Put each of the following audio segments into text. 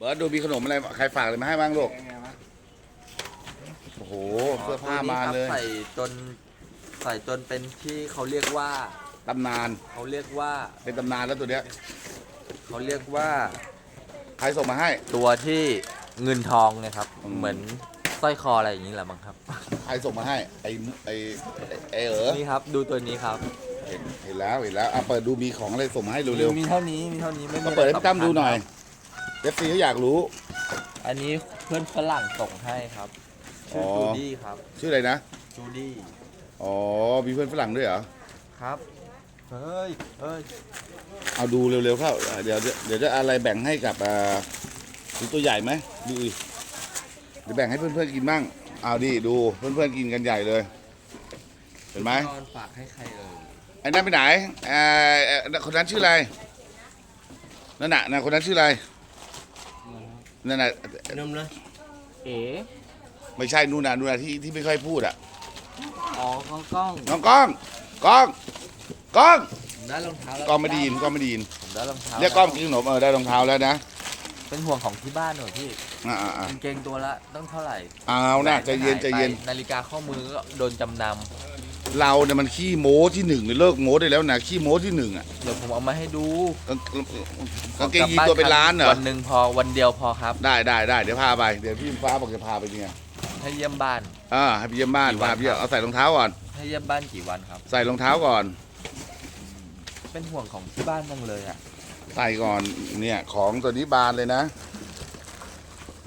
เบิร์ดดูมีขนมอะไรใครฝากอะไรมาให้บ้างลูกโอ้โหเสื้อผ้ามาเลยใส่จนใส่จนเป็นที่เขาเรียกว่าตำนานเขาเรียกว่าเป็นตำนานแล้วตัวเนี้ยเขาเรียกว่าใครส่งมาให้ ตัวที่เงินทองไงครับอืมเหมือนสร้อยคออะไรอย่างนี้แหละมั้งครับใครส่งมาให้ไอ้ไอ้ไอ้ไอ้เออนี่ครับ ดูตัวนี้ครับเห็นเห็นแล้วเห็นแล้วอะเปิดดูมีของอะไรส่งมาให้เร็วมีเท่านี้มีเท่านี้ไม่ๆมีมาเปิดให้อะไรพี่ตั้มดูหน่อยสำคัญครับ เอฟซีเขาอยากรู้ อันนี้เพื่อนฝรั่งส่งให้ครับ ชื่ออ จูดี้ครับ ชื่ออะไรนะ จูดี้อ๋อ มีเพื่อนฝรั่งด้วยเหรอ ครับ เฮ้ยเฮ้ย เอาดูเร็วๆเข้าอะเดี๋ยวเดี๋ยวจะอะไรแบ่งให้กับอ่าดูตัวใหญ่ไหมดูอีกเดี๋ยวแบ่งให้เพื่อนๆกินบ้างเอาดิดูเพื่อนๆกินกันใหญ่เลย เห็นไหมนอนฝากให้ใครเอ่ยไอ้นั่นไปไหนเอ่อเอ่อคนนั้นชื่ออะไรนั่นน่ะนะคนนั้นชื่ออะไร นั่นน่ะนมเลยเอ๋ไม่ใช่นู่นน่ะนู่นน่ะที่ที่ไม่ค่อยพูดอะอ๋อกล้องกล้องน้องก้องก้องก้องผมได้รองเท้าแล้วก้องไม่ได้ยินก้องไม่ได้ยินผมได้รองเท้าเรียกก้องกินขนมเออได้รองเท้าแล้วนะเป็นห่วงของที่บ้านหน่อยพี่อ่าอ่าอ่ากางเกงตัวละต้องเท่าไหร่เอานะใจเย็นใจเย็น นาฬิกาข้อมือก็โดนจำน เราเนี่ยมันขี้โม้ที่หนึ่งเลยเลิกโม้ได้แล้วนะขี้โม้ที่หนึ่งอะำเดี๋ยวผมเอามาให้ดูกางกางเกงยีนตัวเป็นล้านเหรอวันหนึ่งพอวันเดียวพอครับ ได้ได้ได้เดี๋ยวพาไปเดี๋ยวพี่ฟ้าบอกจะพาไปเนี่ยให้เยี่ยมบ้านอ่าให้ไปเยี่ยมบ้านกี่วันพาไปเยี่ยมครับเอาใส่รองเท้าก่อนให้เยี่ยมบ้านกี่วันครับ ใส่รองเท้าก่อน เป็นห่วงของที่บ้านจังเลยอะใส่ก่อนเนี่ยของตัวนี้บานเลยนะ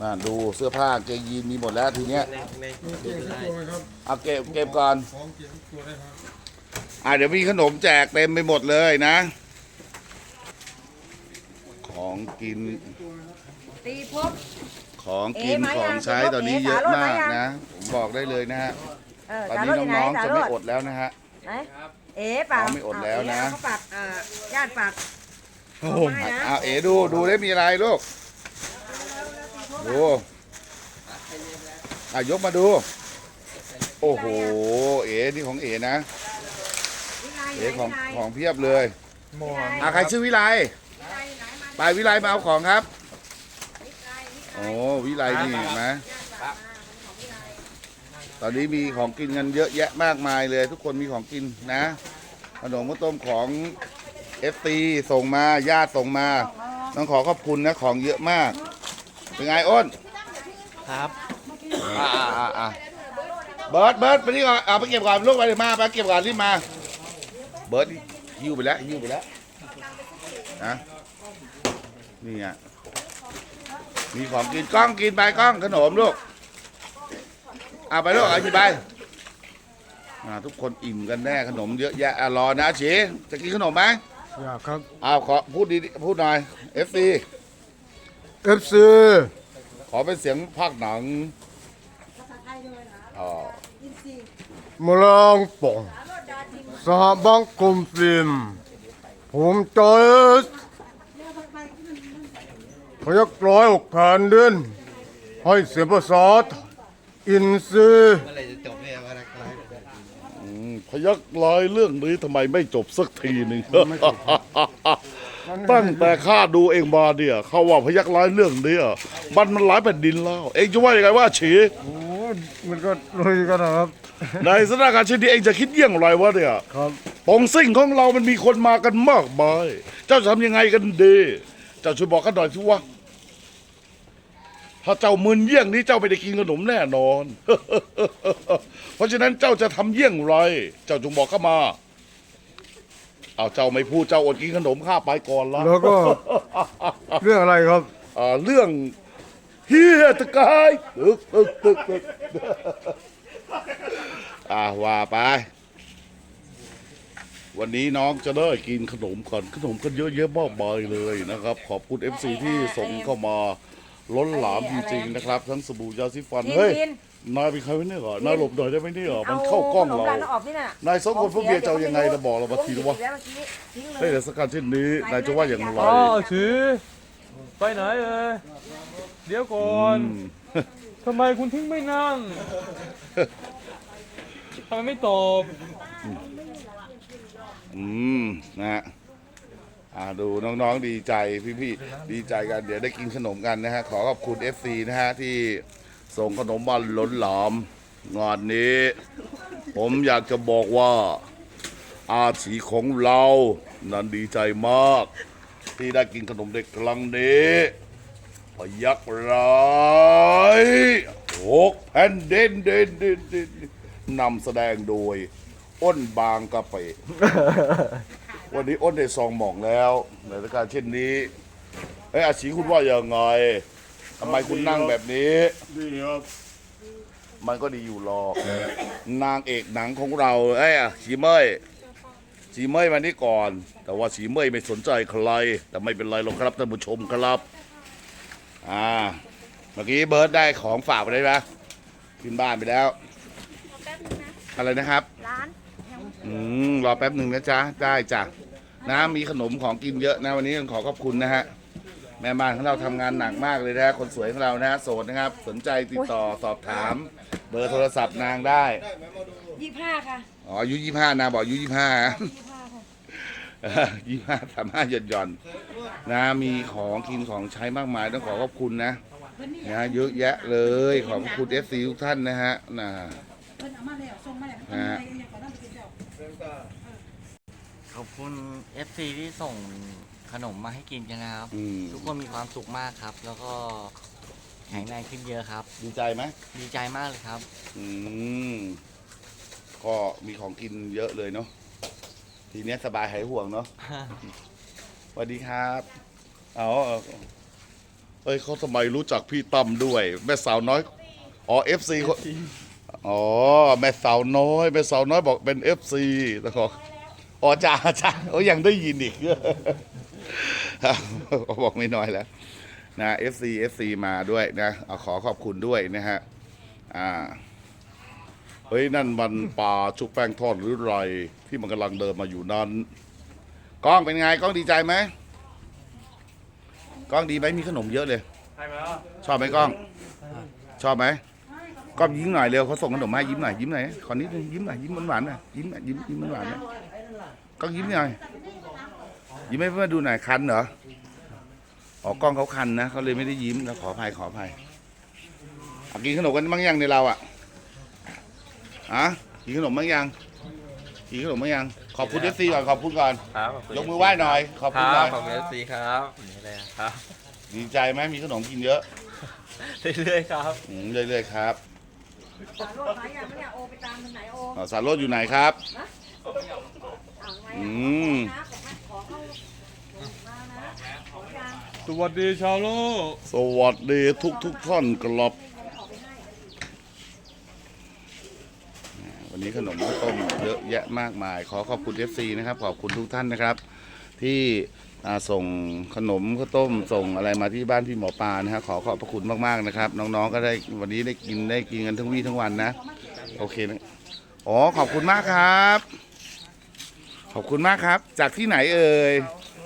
มาดูเสื้อผ้ากางเกงยีนมีหมดแล้วทีเนี้ยเก่งทุกตัวไหมครับเอาเก็บเก็บก่อนของเก่งทุกตัวเลยครับอ่าเดี๋ยวมีขนมแจกเต็มไปหมดเลยนะ ของกินตีพบของกินเอ๊ะมาของยังใช้เดี๋ยวตอนนี้เอ๊ะเยอะสารโรจน์มากมายังนะ ผมบอกได้เลยนะฮะเออตอนสารนี้โรดอยู่ไหนน้องๆสาจะรไม่โรดอดแล้วนะฮะไหนเอ๋เปล่าอ๋อไม่อดแล้วนะเอาเขาฝากเอ่อญาติฝากโอ้โหไม่นะเอาเอ๋ดูดูได้มีอะไรลูก ดูอะยกมาดู โอ้โห เอ๋นี่ของเอ๋นะวิไลเอ๋ของวิไลของเพียบเลยหมอนอะใครชื่อวิไลไปวิไลมาเอาของครับ โอ้วิไลนี่เห็นไหมตอนนี้มีของกินกันเยอะแยะมากมายเลย ทุกคนมีของกินนะ ขนมข้าวต้มของเอฟตีส่งมาญาติส่งมา ต้องขอขอบคุณนะของเยอะมาก เป็นไงอ้นครับอ่าอ่าอ่าอ่าเบิร์ดเบิร์ดไปนี่ก่อนเอาไปเก็บก่อนลูกไปเดี๋ยวมาไปเก็บก่อนรีบมา เบิร์ดหิ้วไปแล้วหิ้วไปแล้วนะนี่ไงมีของกินกล้องกินไปกล้องขนมลูกเอาไปลูกเอาไปไปอ่าทุกคนอิ่มกันแน่ขนมเยอะแยะอะรอนะเฉีจะกินขนมไหมอยากครับเอาขอพูดดีๆพูดหน่อยเอฟซี FC ขอเป็นเสียงภาคหนังอ๋อมลองป่องสหบังกรมฟิล์มผมจอยส์พยักร้อยหกแผ่นดินให้เสียงภาษาอินซีย์เมื่อไรจะจบเนี่ยวันละอืมพยักลายเรื่องนี้ทำไมไม่จบสักทีหนึ่ง ตั้งแต่ข้าดูเองมาเนี่ยเขาว่าพยักร้ายเรื่องเนี้ยมันมันหลายแผ่นดินแล้ว เองจะว่ายังไงว่าฉีโอ้มันก็ลุยกันนะครับ ในสถานการณ์เช่นนี้เองจะคิดเยี่ยงไรวะเนี่ยครับปองซิ่งของเรามันมีคนมากันมากมาย เจ้าจะทำยังไงกันดีเจ้าช่วยบอกกันหน่อยสิวะถ้าเจ้ามึนเยี่ยงนี้เจ้าไม่ได้กินขนมแน่นอน เพราะฉะนั้นเจ้าจะทำเยี่ยงไร เจ้าจงบอกเข้ามา เอาเจ้าไม่พูดเจ้าอดกินขนมข้าไปก่อนละแล้วก็ เรื่องอะไรครับ อ่าเรื่องเฮียตะกายตึกตึกตึกตึกอ่าว่าไป วันนี้น้องจะได้กินขนมก่อนขนมกันเยอะแยะมากมายเลยนะครับ ขอบคุณ FC ที่ส่งเข้ามา ล้นหลามจริงๆนะครับ ทั้งสบู่ยาสีฟันกินเฮ้ยกินนายเป็นใครวะเนี่ยก่อนนายหลบหน่อยได้ไหมเนี่ยมันเข้ากล้องเราขนมดันออกนี่น่ะนายสองคนพวกเมียจะเอายังไงนะบอกเรามาทีนะวะแล้วเมื่อกี้ทิ้งเลเฮ้ยยแต่สกการเช่นนี้นายจะว่าอย่างไรอ๋อถือไปไหนเอ่ยเดี๋ยวก่อนอืมทำไมคุณทิ้งไม่นั่งทำไมไม่ตอบอืมนะฮะ อ่าดูน้องๆดีใจพี่ๆดีใจกันเดี๋ยวได้กินขนมกันนะฮะขอขอบคุณ FC นะฮะที่ส่งขนมมาล้นหลามงานนี้ ผมอยากจะบอกว่าอาชีของเรานั้นดีใจมาก ที่ได้กินขนมเด็กครั้งนี้พยักร้ายหกแผ่นเด่นเด่นเด่นเด่นนำแสดงโดย อ้นบางกะเปะ วันนี้อ้นได้ซองหม่องแล้วในรายการเช่นนี้เอ้ยอาชีคุณว่ายังไงทำไมคุณนั่งแบบนี้ ดีครับมันก็ดีอยู่หรอก นางเอกหนังของเราเอ้ยชีเมยชีเมยมานี่ก่อน แต่ว่าชีเมยไม่สนใจใคร แต่ไม่เป็นไรหรอกครับท่านผู้ชมครับ อ่า เมื่อกี้เบิร์ดได้ของฝากไปได้ไหมขึ้นบ้านไปแล้ว แป๊บนึงนะอะไรนะครับ ร้าน อืม รอแป๊บหนึ่งนะจ๊ะ ได้จ้ะ นะมีขนมของกินเยอะนะวันนี้ขอขอบคุณนะฮะแม่บ้านของเราทำงานหนักมากเลยนะฮะคนสวยของเรานะฮะโสดนะครับ สนใจติดต่อสอบถาม เบอร์โทรศัพท์นางได้ยี่ห้าค่ะอ๋ออายุยี่ห้านางบอกอายุยี่ห้า ยี่ห้าค่ะ ยี่ห้าสามห้าหย่อนหย่อนๆนะมีของกินของใช้มากมายต้องขอขอบคุณนะนะเยอะแยะเลยขอบคุณเอฟซีทุกท่านนะฮะนะนะฮะ ขอบ คุณ FC ที่ส่งขนมมาให้กินกันนะครับ อืม ทุกคนมีความสุขมากครับ แล้วก็แข็งแรงขึ้นเยอะครับ ดีใจไหมดีใจมากเลยครับ อืม ก็มีของกินเยอะเลยเนาะ ทีเนี้ยสบายหายห่วงเนาะ สวัสดีครับ เอาเอาเอ้ยเขาทำไมรู้จักพี่ตั้มด้วย แม่สาวน้อย อ๋อเอฟซีอ๋อ แม่สาวน้อย แม่สาวน้อยบอกเป็นเอฟซีแล้วก็ อ๋อจ้าจ้าโอ้ยังได้ยินอีกบอกไม่น้อยแล้วนะ FC FC มาด้วยนะเอาขอขอบคุณด้วยนะฮะอ่าเฮ้ยนั่นมันปลาชุบแป้งทอดหรือไรที่มันกำลังเดินมาอยู่นั้นกล้องเป็นไงกล้องดีใจไหมกล้องดีไหมมีขนมเยอะเลยชอบไหมกล้อง ชอบไหมกล้องยิ้มหน่อยเร็วเขาส่งขนมมายิ้มหน่อยยิ้มหน่อยขอนิดนึงยิ้มหน่อยยิ้มหวานหน่อยยิ้มหน่อยยิ้มยิ้มหวานหน่อย กล้องยิ้มหน่อยยิ้มให้เพื่อนดูหน่อยคันเหรออ๋อกล้องเขาคันนะเขาเลยไม่ได้ยิ้มแล้วขออภัยขออภัยอะกินขนมกันบ้างยังในเราอะอะกินขนมบ้างยังกินขนมบ้างยังขอบคุณเอฟซีก่อนขอบคุณก่อนครับยกมือไหว้หน่อย ขอบคคุณหรัน่บอยขอบคุณเอฟซีครับนี่เลยครับ ดีใจไหมมีขนมกินเยอะเรื่อยๆครับอืมเรื่อยๆครับสารโลดหายยังไม่เนี่ยโอไปตามมันไหนโออ่าสารโรดอยู่ไหนครับ อืมสวัสดีชาวโลกสวัสดีทุกทุกท่านครับวันนี้ขนมข้าวต้มเยอะแยะมากมาย ขอขอบคุณเอฟซีนะครับ ขอบคุณทุกท่านนะครับ ที่ส่งขนมข้าวต้มส่งอะไรมาที่บ้านพี่หมอปานะฮะขอขอบพระคุณมากๆนะครับ น้องๆก็ได้วันนี้ได้กินได้กินกันทั้งวี่ทั้งวันนะ โอเคนะอ๋อขอบคุณมากครับ ขอบคุณมากครับ จากที่ไหนเอ่ย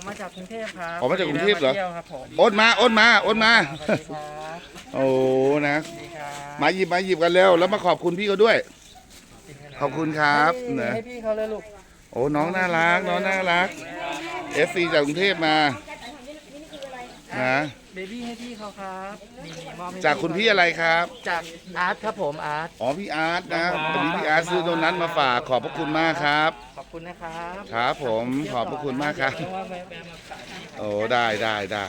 มาจากกรุงเทพครับออกมาจากกรุงเทพเหรอที่ยวครับผมโอนมาโอนมาโอนมา สวัสดีครับโอ้นะ สวัสดีครับมาหยิบมาหยิบกันเร็วแล้วมาขอบคุณพี่เขาด้วย ขอบคุณครับให้นะให้พี่เขาเลยลูกโอ้น้องน่ารักน้องน่ารักเอฟซีจากกรุงเทพมานะเบบี้ให้พี่เขาครับนี่มอบให้จากคุณพี่อะไรครับ จากอาร์ตครับผมอาร์ต อ๋อพี่อาร์ตนะวันนี้พี่อาร์ตซื้อโดนัทมาฝากขอบพระคุณมากครับขอบ คุณนะครับครับผมขอบพระคุณมากครับเดี๋ยวว่าแวะๆมาฝากพี่โอ้ได้ได้ได้